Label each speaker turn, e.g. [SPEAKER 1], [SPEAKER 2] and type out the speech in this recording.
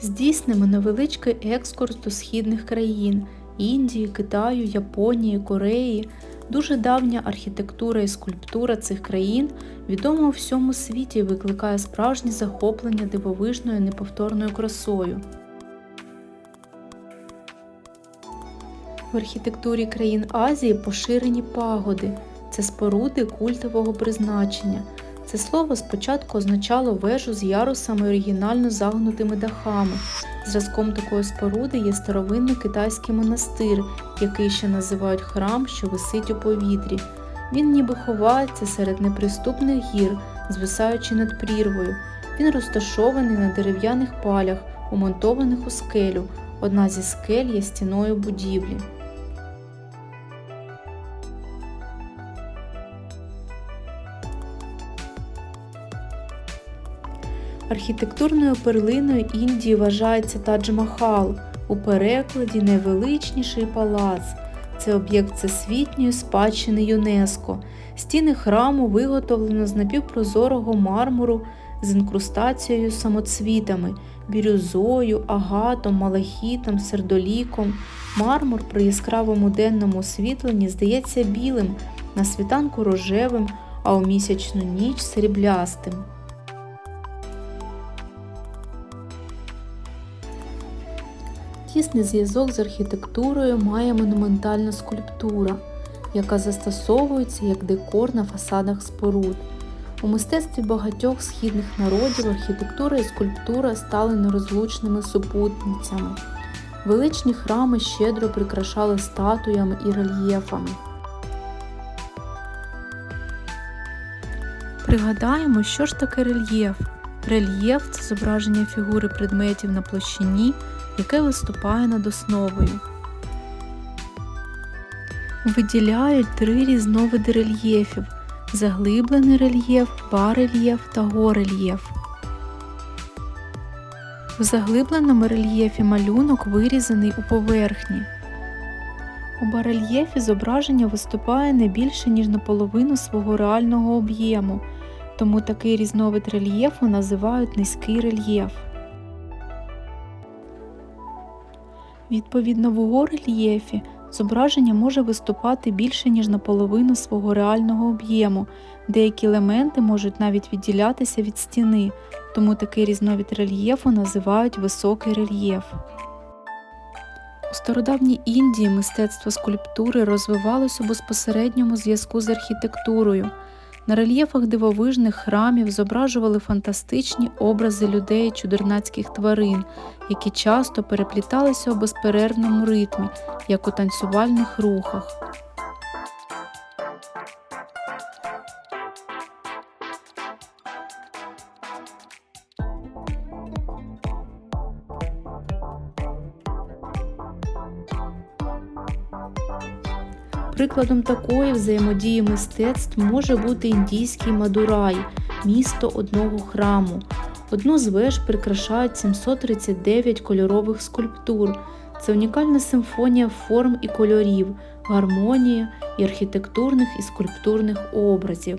[SPEAKER 1] здійснимо невеличкий екскурс до східних країн Індії, Китаю, Японії, Кореї. Дуже давня архітектура і скульптура цих країн відома у всьому світі і викликає справжнє захоплення дивовижною неповторною красою. В архітектурі країн Азії поширені пагоди. Це споруди культового призначення. Це слово спочатку означало вежу з ярусами оригінально загнутими дахами. Зразком такої споруди є старовинний китайський монастир, який ще називають храм, що висить у повітрі. Він ніби ховається серед неприступних гір, звисаючи над прірвою. Він розташований на дерев'яних палях, умонтованих у скелю. Одна зі скель є стіною будівлі. Архітектурною перлиною Індії вважається Тадж-Махал, у перекладі найвеличніший палац. Це об'єкт всесвітньої спадщини ЮНЕСКО. Стіни храму виготовлено з напівпрозорого мармуру з інкрустацією самоцвітами, бірюзою, агатом, малахітом, сердоліком. Мармур при яскравому денному освітленні здається білим, на світанку рожевим, а у місячну ніч сріблястим. Тісний зв'язок з архітектурою має монументальна скульптура, яка застосовується як декор на фасадах споруд. У мистецтві багатьох східних народів архітектура і скульптура стали нерозлучними супутницями. Величні храми щедро прикрашали статуями і рельєфами. Пригадаємо, що ж таке рельєф. Рельєф це зображення фігури предметів на площині, яке виступає над основою. Виділяють три різновиди рельєфів заглиблений рельєф, барельєф та горельєф. В заглибленому рельєфі малюнок вирізаний у поверхні. У барельєфі зображення виступає не більше, ніж наполовину свого реального об'єму, тому такий різновид рельєфу називають низький рельєф. Відповідно, в горельєфі зображення може виступати більше, ніж наполовину свого реального об'єму. Деякі елементи можуть навіть відділятися від стіни, тому такий різновид рельєфу називають високий рельєф. У стародавній Індії мистецтво скульптури розвивалось у безпосередньому зв'язку з архітектурою. На рельєфах дивовижних храмів зображували фантастичні образи людей чудернацьких тварин, які часто перепліталися у безперервному ритмі, як у танцювальних рухах. Прикладом такої взаємодії мистецтв може бути індійський Мадурай, місто одного храму. Одну з веж прикрашають 739 кольорових скульптур. Це унікальна симфонія форм і кольорів, гармонії і архітектурних і скульптурних образів.